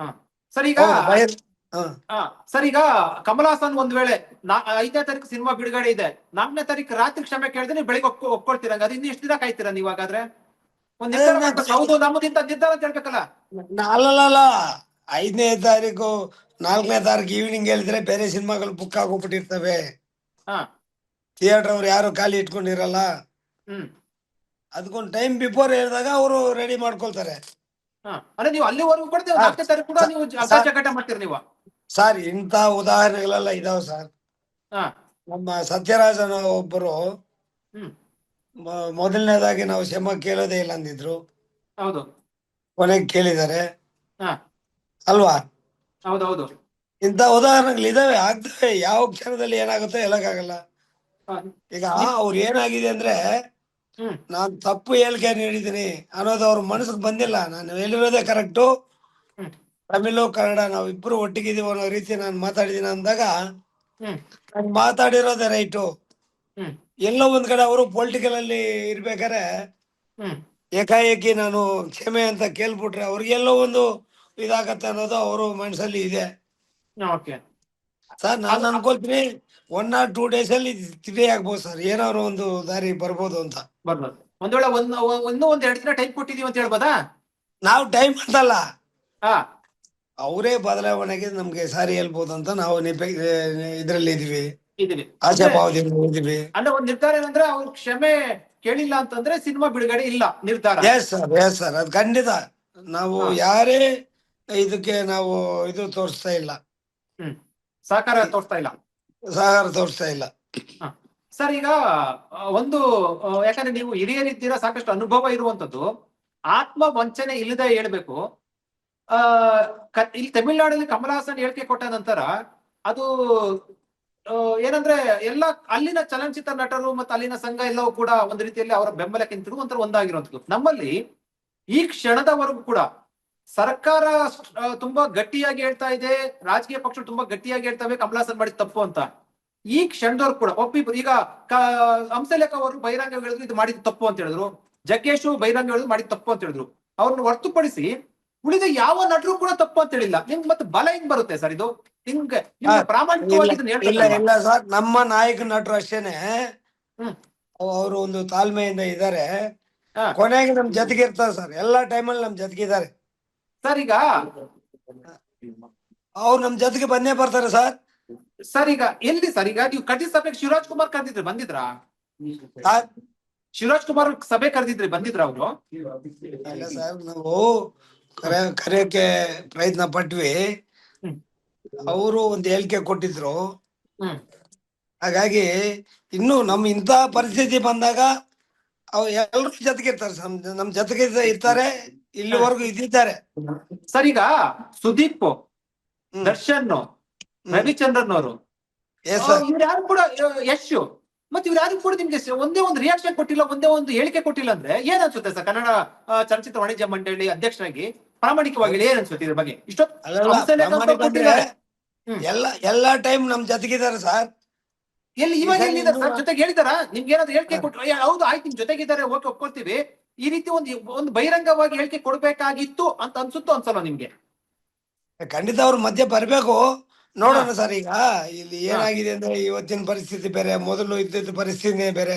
ಸರ್ ಈಗ ಸರ್ ಈಗ ಕಮಲ್ ಹಾಸನ್ ಒಂದ್ ವೇಳೆ ಐದನೇ ತಾರೀಕು ಸಿನಿಮಾ ಬಿಡುಗಡೆ ಇದೆ. ನಾಲ್ಕನೇ ತಾರೀಕು ರಾತ್ರಿ ಕ್ಷಮೆ ಕೇಳಿದ್ರೆ ನೀವು ಬೆಳಿಗ್ಗೆ ಒಪ್ಕೊ ಒಪ್ಕೊಳ್ತೀರ ಅದು ಇನ್ನು ಎಷ್ಟು ದಿನ ಕಾಯ್ತೀರಾ ನೀವು ಹಾಗಾದ್ರೆ? ಒಂದ್. ಹೌದು ನಮ್ಮದಿಂತ ನಿರ್ಧಾರ ಅಂತ ಹೇಳ್ಬೇಕಲ್ಲ. ಅಲ್ಲಲ್ಲ ಐದನೇ ತಾರೀಕು ನಾಲ್ಕನೇ ತಾರೀಕು ಈವ್ನಿಂಗ್ ಹೇಳಿದ್ರೆ ಬೇರೆ ಸಿನಿಮಾಗಳು ಬುಕ್ ಆಗೋಗ್ಬಿಟ್ಟಿರ್ತವೆ. ಹಾ. ಥಿಯೇಟರ್ ಅವ್ರು ಯಾರು ಖಾಲಿ ಇಟ್ಕೊಂಡಿರಲ್ಲ. ಹ್ಮ್. ಅದಕ್ಕೊಂದು ಟೈಮ್ ಬಿಫೋರ್ ಹೇಳಿದಾಗ ಅವರು ರೆಡಿ ಮಾಡ್ಕೊಳ್ತಾರೆ. ಅಂದ್ರೆ ನೀವು ಅಲ್ಲಿವರೆಗೂ ಕೂಡ ನೀವು ಕೂಡ ನೀವು ಸರ್- ಅಭ್ಯಾಸ ಮಾಡ್ತೀರಿ ನೀವು. ಸರ್ ಇಂಥ ಉದಾಹರಣೆಗಳೆಲ್ಲ ಇದಾವೆ ಸರ್. ಹಾ. ನಮ್ಮ ಸತ್ಯರಾಜನ ಒಬ್ಬರು ಮೊದಲನೇದಾಗಿ ನಾವು ಕ್ಷಮ ಕೇಳೋದೇ ಇಲ್ಲ ಅಂದಿದ್ರು. ಹೌದು. ಕೊನೆಗೆ ಕೇಳಿದ್ದಾರೆ. ಹಾ. ಅಲ್ವಾ? ಹೌದೌದು. ಇಂಥ ಉದಾಹರಣೆಗಳು ಇದಾವೆ ಆಗ್ತವೆ. ಯಾವ ಕ್ಷಣದಲ್ಲಿ ಏನಾಗುತ್ತೋ ಹೇಳಕ್ಕಾಗಲ್ಲ. ಈಗ ಅವ್ರು ಏನಾಗಿದೆ ಅಂದ್ರೆ ನಾನ್ ತಪ್ಪು ಹೇಳಿಕೆ ನೀಡಿದ್ದೀನಿ. ಅನ್ನೋದು ಅವ್ರ ಮನಸ್ಸಿಗೆ ಬಂದಿಲ್ಲ. ನಾನು ಹೇಳಿರೋದೇ ಕರೆಕ್ಟು. ತಮಿಳು ಕನ್ನಡ ನಾವು ಇಬ್ರು ಒಟ್ಟಿಗಿದೀವಿ ಅನ್ನೋ ರೀತಿ ನಾನು ಮಾತಾಡಿದೀನಿ ಅಂದಾಗ ನಾನು ಮಾತಾಡಿರೋದೇ ರೈಟು. ಎಲ್ಲೋ ಒಂದ್ ಕಡೆ ಅವರು ಪೊಲಿಟಿಕಲ್ ಅಲ್ಲಿ ಇರ್ಬೇಕಾರೆ ಏಕಾಏಕಿ ನಾನು ಕ್ಷಮೆ ಅಂತ ಕೇಳ್ಬಿಟ್ರೆ ಅವ್ರಿಗೆಲ್ಲೋ ಒಂದು ಇದಾಗತ್ತೆ ಅನ್ನೋದು ಅವರು ಮನಸ್ಸಲ್ಲಿ ಇದೆ. ಓಕೆ. ಸರ್ ನಾನು ಅನ್ಕೊಳ್ತೀನಿ ಒನ್ ಆರ್ ಟೂ ಡೇಸ್ ಅಲ್ಲಿ ತಿಳಿ ಆಗ್ಬೋದು ಸರ್. ಏನಾದ್ರು ಒಂದು ದಾರಿ ಬರ್ಬೋದು ಅಂತ. ಬರ್ಬೋದು ಒಂದ್ ವೇಳೆ ಒಂದ್ ಒಂದು ಇನ್ನೂ ಒಂದ್ ಎರಡು ದಿನ ಟೈಮ್ ಕೊಟ್ಟಿದೀವಿ ಅಂತ ಹೇಳ್ಬೋದಾ? ನಾವು ಟೈಮ್ ಅಂತಲ್ಲ. ಹಾ. ಅವರೇ ಬದಲಾವಣೆಗೆ ನಮ್ಗೆ ಸಾರಿ ಹೇಳ್ಬೋದು ಅಂತ ನಾವು ನಿಪೆ ಇದ್ರಲ್ಲಿ ಇದೀವಿ ಇದೀವಿ ಅಂದ್ರೆ ಒಂದ್ ನಿರ್ಧಾರ ಏನಂದ್ರೆ ಅವ್ರು ಕ್ಷಮೆ ಕೇಳಿಲ್ಲ ಅಂತಂದ್ರೆ ಸಿನಿಮಾ ಬಿಡುಗಡೆ ಇಲ್ಲ ನಿರ್ಧಾರ. ಎಸ್ ಸರ್ ಎಸ್ ಸರ್ ಅದು ಖಂಡಿತ. ನಾವು. ಯಾರೇ ಇದಕ್ಕೆ ನಾವು ಇದು ತೋರಿಸ್ತಾ ಇಲ್ಲ. ಹ್ಮ್. ಸಹಕಾರ ತೋರಿಸ್ತಾ ಇಲ್ಲ. ಸಹಕಾರ ತೋರಿಸ್ತಾ ಇಲ್ಲ. ಸರ್, ಈಗ ಒಂದು ಯಾಕಂದ್ರೆ ನೀವು ಹಿರಿಯರಿದ್ದೀರಾ ಸಾಕಷ್ಟು ಅನುಭವ ಇರುವಂತದ್ದು ಆತ್ಮ ವಂಚನೆ ಇಲ್ಲದೆ ಹೇಳ್ಬೇಕು. ಆ ಇಲ್ಲಿ ತಮಿಳ್ನಾಡಲ್ಲಿ ಕಮಲ್ ಹಾಸನ್ ಹೇಳಿಕೆ ಕೊಟ್ಟ ನಂತರ ಅದು ಏನಂದ್ರೆ ಎಲ್ಲ, ಅಲ್ಲಿನ ಚಲನಚಿತ್ರ ನಟರು ಮತ್ತು ಅಲ್ಲಿನ ಸಂಘ ಎಲ್ಲವೂ ಕೂಡ ಒಂದು ರೀತಿಯಲ್ಲಿ ಅವರ ಬೆಂಬಲಕ್ಕೆ ನಿಂತಿರುವ ಒಂಥರ ಒಂದಾಗಿರುವಂತದ್ದು ನಮ್ಮಲ್ಲಿ ಈ ಕ್ಷಣದವರೆಗೂ ಕೂಡ ಸರ್ಕಾರ ತುಂಬಾ ಗಟ್ಟಿಯಾಗಿ ಹೇಳ್ತಾ ಇದೆ. ರಾಜಕೀಯ ಪಕ್ಷಗಳು ತುಂಬಾ ಗಟ್ಟಿಯಾಗಿ ಹೇಳ್ತವೆ ಕಮಲ್ ಹಾಸನ್ ಮಾಡಿದ ತಪ್ಪು ಅಂತ. ಈ ಕ್ಷಣದವ್ರು ಕೂಡ ಒಬ್ಬಿಬ್ರು ಈಗ ಹಂಸಲೇಖ ಅವರು ಬಹಿರಂಗ ಹೇಳಿದ್ರು ಇದು ಮಾಡಿದ ತಪ್ಪು ಅಂತ ಹೇಳಿದ್ರು. ಜಗ್ಗೇಶು ಬಹಿರಂಗ ಹೇಳಿದ್ರು ಮಾಡಿದ ತಪ್ಪು ಅಂತ ಹೇಳಿದ್ರು. ಅವ್ರನ್ನ ಹೊರತುಪಡಿಸಿ ಉಳಿದ ಯಾವ ನಟರು ಕೂಡ ತಪ್ಪು ಅಂತ ಹೇಳಿಲ್ಲ. ನಿಮ್ಗೆ ಮತ್ತೆ ಬಲ ಹಿಂಗ್ ಬರುತ್ತೆ ಸರ್ ಇದು? ನಿಮ್ಗೆ ಪ್ರಾಮಾಣಿಕವಾಗಿ ಇಲ್ಲ ಇಲ್ಲ ಸರ್. ನಮ್ಮ ನಾಯಕ ನಟರು ಅಷ್ಟೇನೆ. ಅವರು ಒಂದು ತಾಳ್ಮೆಯಿಂದ ಇದ್ದಾರೆ. ಕೊನೆಗೆ ನಮ್ ಜೊತೆಗೆ ಇರ್ತಾರೆ ಸರ್. ಎಲ್ಲಾ ಟೈಮಲ್ಲಿ ನಮ್ ಜೊತೆಗೆ ಇದ್ದಾರೆ. ಸರ್ ಈಗ ಅವ್ರು ನಮ್ ಜೊತೆಗೆ ಬಂದೇ ಬರ್ತಾರೆ ಸರ್. ಸರ್ ಈಗ ಎಲ್ಲಿ ಸರ್ ಈಗ ನೀವು ಕಟ್ಟಿದ ಸಭೆಗೆ ಶಿವರಾಜ್ ಕುಮಾರ್ ಕರೆದಿದ್ರೆ ಬಂದಿದ್ರಾ? ಶಿವರಾಜ್ ಕುಮಾರ್ ಸಭೆ ಕರೆದಿದ್ರಿ ಬಂದಿದ್ರ ಅವರು? ನಾವು ಕರೆ ಕರೆಯಕ್ಕೆ ಪ್ರಯತ್ನ ಪಟ್ವಿ. ಅವರು ಒಂದು ಹೇಳಿಕೆ ಕೊಟ್ಟಿದ್ರು. ಹಾಗಾಗಿ ಇನ್ನು ನಮ್ ಇಂತ ಪರಿಸ್ಥಿತಿ ಬಂದಾಗ ಅವ್ರು ಎಲ್ರು ಜೊತೆಗೆ ಇರ್ತಾರೆ. ನಮ್ ಜೊತೆಗೆ ಇರ್ತ- ಇರ್ತಾರೆ ಇಲ್ಲಿವರೆಗೂ ಇದ್ದಿದ್ದಾರೆ. ಸರಿಗ? ಈಗ ಸುದೀಪ್ ದರ್ಶನ್ ರವಿಚಂದ್ರನ್ ಅವರು ಯಾರು ಕೂಡ ಯಶ್. ಮತ್ತೆ ಇವ್ರು ಯಾರು ಕೂಡ ನಿಮ್ಗೆ ಒಂದೇ ಒಂದು ರಿಯಾಕ್ಷನ್ ಕೊಟ್ಟಿಲ್ಲ ಒಂದೇ ಒಂದು ಹೇಳಿಕೆ ಕೊಟ್ಟಿಲ್ಲ ಅಂದ್ರೆ ಏನ್ ಅನ್ಸುತ್ತೆ ಸರ್? ಕನ್ನಡ ಚಲಚಿತ್ರ ಚಲನಚಿತ್ರ ವಾಣಿಜ್ಯ ಮಂಡಳಿ ಅಧ್ಯಕ್ಷರಾಗಿ ಪ್ರಾಮಾಣಿಕವಾಗಿ ಏನ್ ಅನ್ಸುತ್ತೆ ಇದ್ರ ಬಗ್ಗೆ? ಇಷ್ಟೊತ್ತು ಎಲ್ಲ ಎಲ್ಲಾ ಟೈಮ್ ನಮ್ ಜೊತೆಗಿದ್ದಾರೆ ಸರ್ ಎಲ್ಲಿ ಇವಾಗ ಎಲ್ಲಿದ್ದಾರೆ ಸರ್ ಜೊತೆಗೆ ಹೇಳಿದಾರ? ನಿಮ್ಗೆ ಏನಾದ್ರು ಹೇಳಿಕೆ ಕೊಟ್ಟು "ಏ, ಹೌದು ಆಯ್ತು ನಿಮ್ ಜೊತೆಗಿದ್ದಾರೆ ಓಕೆ ಒಪ್ಕೊಳ್ತೀವಿ. ಈ ರೀತಿ ಒಂದು ಒಂದು ಬಹಿರಂಗವಾಗಿ ಹೇಳಿಕೆ ಕೊಡ್ಬೇಕಾಗಿತ್ತು ಅಂತ ಅನ್ಸುತ್ತೋ ಅನ್ಸಲ್ಲ ನಿಮ್ಗೆ? ಖಂಡಿತ ಅವ್ರ ಮಧ್ಯೆ ಬರ್ಬೇಕು. ನೋಡೋಣ ಸರ್ ಈಗ. ಇಲ್ಲಿ ಏನಾಗಿದೆ ಅಂದ್ರೆ ಇವತ್ತಿನ ಪರಿಸ್ಥಿತಿ ಬೇರೆ ಮೊದಲು ಇದ್ದಿದ್ದ ಪರಿಸ್ಥಿತಿನೇ ಬೇರೆ.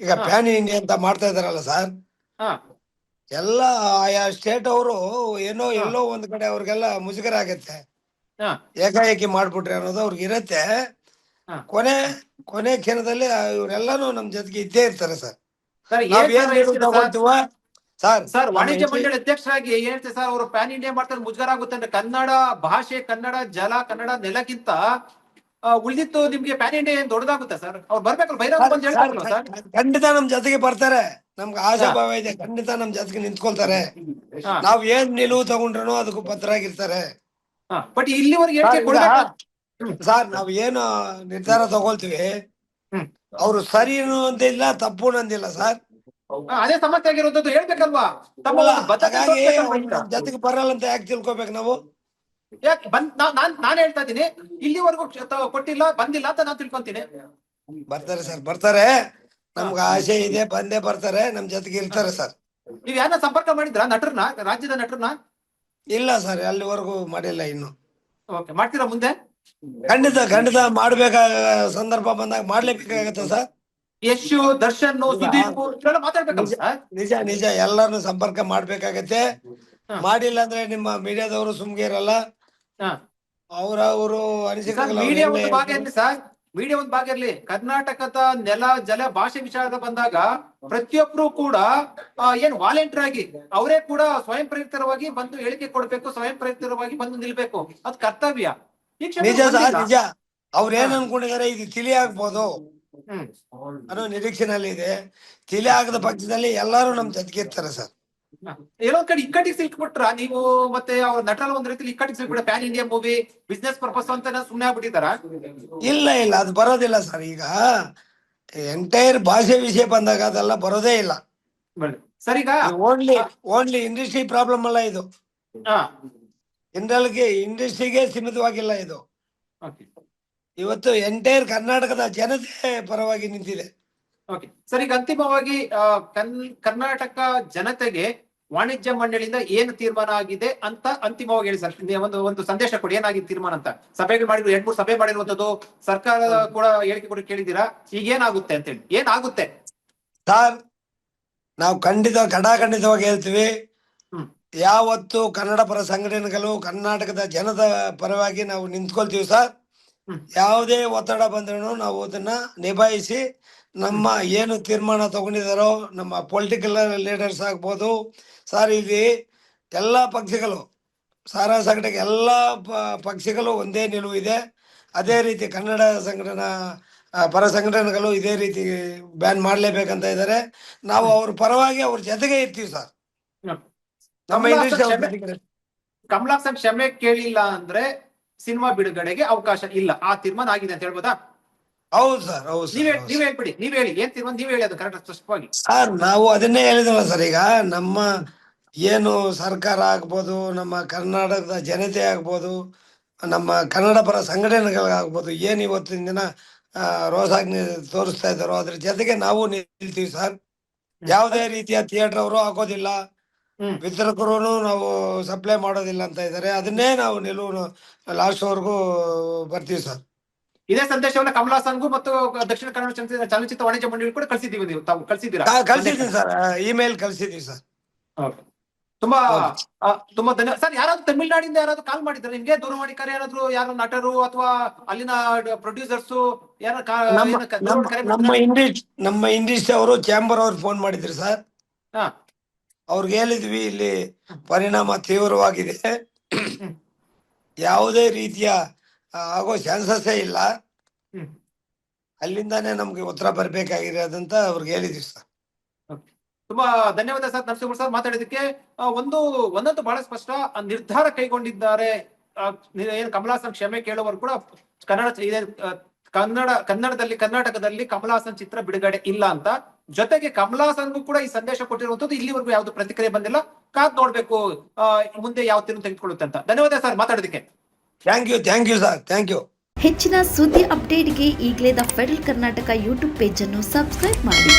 ಈಗ. ಪ್ಯಾನ್ ಇಂಡಿಯಾ ಅಂತ ಮಾಡ್ತಾ ಇದಾರಲ್ಲ ಸರ್? ಎಲ್ಲ ಆಯಾ ಸ್ಟೇಟ್ ಅವರು ಏನೋ ಎಲ್ಲೋ ಒಂದ್ ಕಡೆ ಅವ್ರಿಗೆಲ್ಲ ಮುಜುಗರ ಆಗತ್ತೆ. ಏಕಾಏಕಿ ಮಾಡ್ಬಿಟ್ರೆ ಅನ್ನೋದು ಅವ್ರಿಗೆ ಇರತ್ತೆ. ಕೊನೆ ಕೊನೆ ಕ್ಷಣದಲ್ಲಿ ಇವರೆಲ್ಲಾನು ನಮ್ ಜೊತೆಗೆ ಇದ್ದೇ ಇರ್ತಾರೆ ಸರ್. ನಾವ್ ಏನ್ ಏನ್ ಸರ್ ಸರ್? ವಾಣಿಜ್ಯ ಮಂಡಳಿ ಅಧ್ಯಕ್ಷರಾಗಿ ಏನಿರ್ತೇವೆ ಸರ್ ಅವರು ಪ್ಯಾನ್ ಇಂಡಿಯಾ ಮಾಡ್ತಾರೆ ಮುಜುಗರ ಆಗುತ್ತೆ ಅಂದ್ರೆ ಕನ್ನಡ ಭಾಷೆ ಕನ್ನಡ ಜಲ ಕನ್ನಡ ನೆಲಕ್ಕಿಂತ ಉಳಿದಿತ್ತು ನಿಮ್ಗೆ ಪ್ಯಾನ್ ಇಂಡಿಯಾ ಏನ್ ದೊಡ್ಡದಾಗುತ್ತೆ ಸರ್? ಅವ್ರು ಬರ್ಬೇಕಲ್ಲ ಬಹಿರಂಗ ಅಂತ ಹೇಳ್ತಾರಲ್ಲ ಸರ್ ಖಂಡಿತ ನಮ್ ಜೊತೆಗೆ ಬರ್ತಾರೆ. ನಮ್ಗೆ ಆಶಾಭಾವ ಇದೆ ಖಂಡಿತ ನಮ್ ಜೊತೆಗೆ ನಿಂತ್ಕೊಳ್ತಾರೆ. ನಾವ್ ಏನ್ ನಿಲುವು ತಗೊಂಡ್ರು ಅದಕ್ಕೂ ಬದ್ಧರಾಗಿರ್ತಾರೆ. ಬಟ್ ಇಲ್ಲಿವರೆಗೆ ಸರ್, ನಾವ್ ಏನು ನಿರ್ಧಾರ ತಗೊಳ್ತೀವಿ. ಅವ್ರು ಸರಿ ಇಲ್ಲ ತಪ್ಪು ಅಂದಿಲ್ಲ ಸರ್. ಅದೇ ಸಮಸ್ಯೆ ಆಗಿರುವಂತದ್ದು ಹೇಳ್ಬೇಕಲ್ವಾ? ತಮ್ಮ? ಜೊತೆಗೆ ಬರಲ್ಲ ಅಂತ ಯಾಕೆ ತಿಳ್ಕೊಬೇಕು ನಾವು? ಯಾಕೆ ಬಂದ್ ನಾನ್ ನಾನ್ ಹೇಳ್ತಾ ಇದ್ದೀನಿ ಇಲ್ಲಿವರೆಗೂ ಕೊಟ್ಟಿಲ್ಲ ಬಂದಿಲ್ಲ ಅಂತ ನಾನು ತಿಳ್ಕೊಂತೀನಿ. ಬರ್ತಾರೆ ಸರ್ ಬರ್ತಾರೆ. ನಮ್ಗೆ ಆಸೆ ಇದೆ ಬಂದೇ ಬರ್ತಾರೆ ನಮ್ ಜೊತೆಗೆ ಇರ್ತಾರೆ ಸರ್. ನೀವ್ ಯಾರನ್ನ ಸಂಪರ್ಕ ಮಾಡಿದ್ರ ನಟರನ್ನ ರಾಜ್ಯದ ನಟರನ್ನ ಇಲ್ಲ ಸರ್ ಅಲ್ಲಿವರೆಗೂ ಮಾಡಿಲ್ಲ ಇನ್ನು. ಓಕೆ ಮಾಡ್ತೀರಾ ಮುಂದೆ? ಖಂಡಿತ ಖಂಡಿತ ಮಾಡ್ಬೇಕಾಗ ಸಂದರ್ಭ ಬಂದಾಗ ಮಾಡ್ಲೇಬೇಕಾಗತ್ತೆ ಸರ್. ಯಶು ದರ್ಶನ್ ಸುದೀಪ್ ಸರ್? ನಿಜ ನಿಜ. ಎಲ್ಲಾರು ಸಂಪರ್ಕ ಮಾಡ್ಬೇಕಾಗತ್ತೆ. ಮಾಡಿಲ್ಲ ಅಂದ್ರೆ ನಿಮ್ಮ ಮೀಡಿಯಾದವರು ಸುಮ್ಗೆ ಇರಲ್ಲ. ಅವ್ರ ಅವರು ಮೀಡಿಯಾ ಒಂದು ಭಾಗ ಇರ್ಲಿ ಸರ್. ಮೀಡಿಯಾ ಒಂದು ಭಾಗ ಇರ್ಲಿ. ಕರ್ನಾಟಕದ ನೆಲ ಜಲ ಭಾಷೆ ವಿಚಾರದ ಬಂದಾಗ ಪ್ರತಿಯೊಬ್ರು ಕೂಡ ಏನ್ ವಾಲಂಟಿಯರ್ ಆಗಿ ಅವರೇ ಕೂಡ ಸ್ವಯಂ ಪ್ರೇರಿತರವಾಗಿ ಬಂದು ಹೇಳಿಕೆ ಕೊಡ್ಬೇಕು ಸ್ವಯಂ ಪ್ರೇರಿತರವಾಗಿ ಬಂದು ನಿಲ್ಬೇಕು. ಅದ್ ಕರ್ತವ್ಯ. ನಿಜ ನಿಜ. ಅವ್ರ ಏನ್ ಅನ್ಕೊಂಡಿದ್ದಾರೆ ಇದು ತಿಳಿ ಆಗ್ಬೋದು ಹ್ಮ್. ಅನ್ನೋ ನಿರೀಕ್ಷೆನಲ್ಲಿ ಇದೆ ತಿಳಿ ಆಗದ ಪಕ್ಷದಲ್ಲಿ ಎಲ್ಲಾರು ನಮ್ ಜೊತೆಗೆ ಇರ್ತಾರೆ ಸರ್. ಏನೋ ಕಡೆ ಇಕ್ಕಟ್ಟಿಗೆ ಸಿಲ್ಕ್ಬಿಟ್ರ ನೀವು ಮತ್ತೆ ಅವ್ರ ನಟರ ಒಂದ್ ರೀತಿ ಇಕ್ಕಟ್ಟಿಗೆ ಸಿಲ್ಕ್ಬಿಟ್ಟ pan India movie business purpose ಅಂತ ಸುಮ್ನೆ ಆಗ್ಬಿಟ್ಟಿದಾರ ಇಲ್ಲ ಇಲ್ಲ ಅದು ಬರೋದಿಲ್ಲ ಸರ್. ಈಗ ಎಂಟೈರ್ ಭಾಷೆ ವಿಷಯ ಬಂದಾಗ ಅದೆಲ್ಲ ಬರೋದೇ ಇಲ್ಲ. ಸರ್ ಈಗ ಓನ್ಲಿ ಓನ್ಲಿ ಇಂಡಸ್ಟ್ರಿ ಪ್ರಾಬ್ಲಮ್ ಅಲ್ಲ ಇದು. ಜನರಲ್ಗೆ ಇಂಡಸ್ಟ್ರಿಗೆ ಸೀಮಿತವಾಗಿಲ್ಲ ಇದು. ಇವತ್ತು ಎಂಟೈರ್ ಕರ್ನಾಟಕದ ಜನತೆ ಪರವಾಗಿ ನಿಂತಿದೆ. ಓಕೆ ಸರ್ ಈಗ ಅಂತಿಮವಾಗಿ ಕರ್ನಾಟಕ ಜನತೆಗೆ ವಾಣಿಜ್ಯ ಮಂಡಳಿಯಿಂದ ಏನು ತೀರ್ಮಾನ ಆಗಿದೆ ಅಂತ ಅಂತಿಮವಾಗಿ ಹೇಳಿ ಸರ್. ಒಂದು ಒಂದು ಸಂದೇಶ ಕೊಡಿ. ಏನಾಗಿದೆ ತೀರ್ಮಾನ ಅಂತ? ಸಭೆಗಳು ಮಾಡಿದ್ರು ಎರಡ್ ಮೂರು ಸಭೆ ಮಾಡಿರುವಂತದ್ದು ಸರ್ಕಾರ ಕೂಡ ಹೇಳಿಕೆ ಕೊಡಿ ಕೇಳಿದ್ದೀರಾ? ಈಗ ಏನಾಗುತ್ತೆ ಅಂತ ಹೇಳಿ ಏನಾಗುತ್ತೆ? ಸರ್ ನಾವು ಖಂಡಿತ ಖಂಡಿತವಾಗಿ ಹೇಳ್ತೀವಿ. ಹ್ಮ್. ಯಾವತ್ತು ಕನ್ನಡ ಪರ ಸಂಘಟನೆಗಳು ಕರ್ನಾಟಕದ ಜನದ ಪರವಾಗಿ ನಾವು ನಿಂತ್ಕೊಳ್ತೀವಿ ಸರ್. ಯಾವುದೇ ಒತ್ತಡ ಬಂದ್ರೂ ನಾವು ಅದನ್ನ ನಿಭಾಯಿಸಿ ನಮ್ಮ ಏನು ತೀರ್ಮಾನ ತಗೊಂಡಿದಾರೋ ನಮ್ಮ ಪೊಲಿಟಿಕಲ್ ಲೀಡರ್ಸ್ ಆಗ್ಬೋದು ಸರ್ ಇಲ್ಲಿ ಎಲ್ಲ ಪಕ್ಷಗಳು ಸಾರಾ ಸಂಘಟನೆ ಎಲ್ಲ ಪಕ್ಷಗಳು ಒಂದೇ ನಿಲುವು ಇದೆ. ಅದೇ ರೀತಿ ಕನ್ನಡ ಸಂಘಟನಾ ಪರ ಸಂಘಟನೆಗಳು ಇದೇ ರೀತಿ ಬ್ಯಾನ್ ಮಾಡ್ಲೇಬೇಕಂತ ಇದ್ದಾರೆ ನಾವು ಅವ್ರ ಪರವಾಗಿ ಅವ್ರ ಜೊತೆಗೆ ಇರ್ತೀವಿ ಸರ್. ನಮ್ಮ ಕಮಲಾಸನ್ ಕ್ಷಮೆ ಕೇಳಿಲ್ಲ ಅಂದ್ರೆ ಸಿನಿಮಾ ಬಿಡುಗಡೆಗೆ ಅವಕಾಶ ಇಲ್ಲ. ಆ ತೀರ್ಮಾನ ಆಗಿದೆ ಅಂತ ಹೇಳ್ಬೋದಾ? ಹೌದು ಸರ್ ಹೌದು ನೀವ್ ಹೇಳಿ ನೀವ್ ಹೇಳ್ಬಿಡಿ ನೀವ್ ಹೇಳಿ. ಏನ್ ತೀರ್ಮಾನ? ನೀವ್ ಹೇಳಿ ಅದು ಕರೆಕ್ಟ್ ಸ್ಪಷ್ಟವಾಗಿ. ಸರ್ ನಾವು ಅದನ್ನೇ ಹೇಳಿದಲ್ಲ ಸರ್ ಈಗ. ನಮ್ಮ ಏನು ಸರ್ಕಾರ ಆಗ್ಬೋದು ನಮ್ಮ ಕರ್ನಾಟಕದ ಜನತೆ ಆಗ್ಬೋದು ನಮ್ಮ ಕನ್ನಡ ಪರ ಸಂಘಟನೆಗಳಾಗ್ಬೋದು ಏನು ಇವತ್ತಿನ ದಿನ ರೋಸಾಗ್ನಿ ತೋರಿಸ್ತಾ ಇದ್ದಾರೋ ಅದ್ರ ಜೊತೆಗೆ ನಾವು ನಿಲ್ತೀವಿ ಸರ್. ಯಾವುದೇ ರೀತಿಯ ಥಿಯೇಟರ್ ಅವರು ಹಾಕೋದಿಲ್ಲ ವಿತರಕರು ನಾವು ಸಪ್ಲೈ ಮಾಡೋದಿಲ್ಲ ಅಂತ ಇದ್ದಾರೆ ಅದನ್ನೇ ನಾವು ನಿಲುವು ಲಾಸ್ಟ್ ವರ್ಗೂ ಬರ್ತೀವಿ ಸರ್. ಇದೇ ಸಂದೇಶವನ್ನ ಕಮಲಾಸನ್ಗೂ ಮತ್ತು ದಕ್ಷಿಣ ಕನ್ನಡ ಚಲನಚಿತ್ರ ಚಲನಚಿತ್ರ ವಾಣಿಜ್ಯ ಮಂಡಳಿ ಕೂಡ ಕಳಿಸಿದ್ದೀವಿ ನೀವು. ತಾವು ಕಳಿಸಿದ್ದೀರಾ? ಕಳಿಸಿದ್ದೀನಿ ಸರ್. ಇಮೇಲ್ ಕಳಿಸಿದ್ದೀವಿ ಸರ್. ತುಂಬಾ ತುಂಬಾ ಧನ್ಯ ಸರ್ ಯಾರಾದ್ರೂ ತಮಿಳ್ನಾಡಿಂದ ಯಾರಾದ್ರೂ ಕಾಲ್ ಮಾಡಿದ್ರೆ? ನಿಮ್ಗೆ ದೂರವಾಣಿ ಕರೆ ಯಾರಾದ್ರೂ ಯಾರು ನಟರು ಅಥವಾ ಅಲ್ಲಿನ ಪ್ರೊಡ್ಯೂಸರ್ಸ್ ಯಾರ ನಮ್ಮ ನಮ್ಮ ನಮ್ಮ ಇಂಡಿಸ್ಟ್ ಅವರು ಚಾಂಬರ್ ಅವ್ರು ಫೋನ್ ಮಾಡಿದ್ರು ಸರ್. ಹಾ. ಅವ್ರಿಗೆ ಹೇಳಿದ್ವಿ ಇಲ್ಲಿ ಪರಿಣಾಮ ತೀವ್ರವಾಗಿದೆ. ಯಾವುದೇ ರೀತಿಯ ಆಗೋ ಚಾನ್ಸಸ್ಸೇ ಇಲ್ಲ. ಹ್ಮ್. ಅಲ್ಲಿಂದಾನೇ ನಮ್ಗೆ ಉತ್ತರ ಬರ್ಬೇಕಾಗಿರೋದಂತ ಅವ್ರಿಗೆ ಹೇಳಿದ್ವಿ ಸರ್. ತುಂಬಾ ಧನ್ಯವಾದ ಸರ್ ನರಸಿಂಹ ಸರ್ ಮಾತಾಡಿದಕ್ಕೆ ಒಂದು ಒಂದಂತೂ ಬಹಳ ಸ್ಪಷ್ಟ ನಿರ್ಧಾರ ಕೈಗೊಂಡಿದ್ದಾರೆ. ಏನು ಕಮಲಾಸನ್ ಕ್ಷಮೆ ಕೇಳುವವರು ಕೂಡ ಕನ್ನಡ ಇದೆ ಕನ್ನಡ ಕನ್ನಡದಲ್ಲಿ ಕರ್ನಾಟಕದಲ್ಲಿ ಕಮಲಾಸನ್ ಚಿತ್ರ ಬಿಡುಗಡೆ ಇಲ್ಲ ಅಂತ ಜೊತೆಗೆ ಕಮಲಾಸನ್ಗೂ ಕೂಡ ಈ ಸಂದೇಶ ಕೊಟ್ಟಿರುವಂತದ್ದು ಇಲ್ಲಿವರೆಗೂ ಯಾವ್ದು ಪ್ರತಿಕ್ರಿಯೆ ಬಂದಿಲ್ಲ. ಕಾದ್ ನೋಡ್ಬೇಕು ಮುಂದೆ ಯಾವ ತೀರ್ಮಾನ ತೆಗೆದುಕೊಳ್ಳುತ್ತೆ ಅಂತ. ಧನ್ಯವಾದ ಸರ್ ಮಾತಾಡೋದಕ್ಕೆ. Thank you thank you sir thank you ಹೆಚ್ಚಿನ ಸುದ್ದಿ ಅಪ್ಡೇಟ್ಗೆ ಈಗಲೇ ದ ಫೆಡರಲ್ ಕರ್ನಾಟಕ ಯೂಟ್ಯೂಬ್ ಪೇಜನ್ನು ಸಬ್ಸ್ಕ್ರೈಬ್ ಮಾಡಿ.